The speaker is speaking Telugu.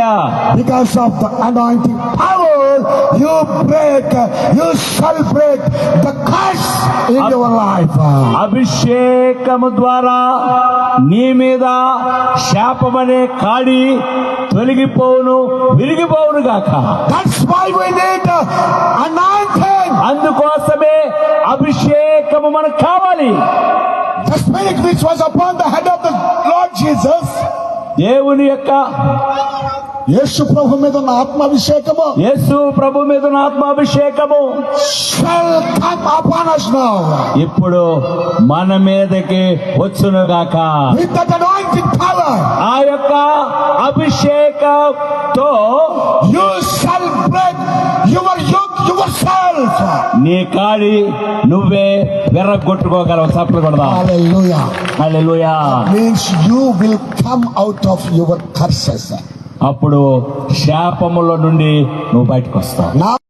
Hallelujah Because of the anointing power, you break, you shall break the curse in your life. అభిషేకము ద్వారా నీ మీద శాపమనే కాడి తొలగిపోవును విరిగిపోవును గాక That's why we need uh, anointing. అందుకోసమే అభిషేకము మనకు కావాలి The spirit which was upon the head of the Lord Jesus, దేవుని యొక్క యేసు ప్రభు మీద ఉన్న ఆత్మాభిషేకము యేసు ప్రభు మీద ఉన్న ఆత్మాభిషేకము. ఇప్పుడు మన మీదకి వచ్చును గాక ఆ యొక్క అభిషేకంతో you shall break your yoke yourself. నీ కాడి నువ్వే వెర్రగొట్టుకోగలవు చప్పలు కొడదా Hallelujah. Hallelujah Means you will come out of your curses. అప్పుడు శాపముల నుండి నువ్వు బయటకు వస్తావు.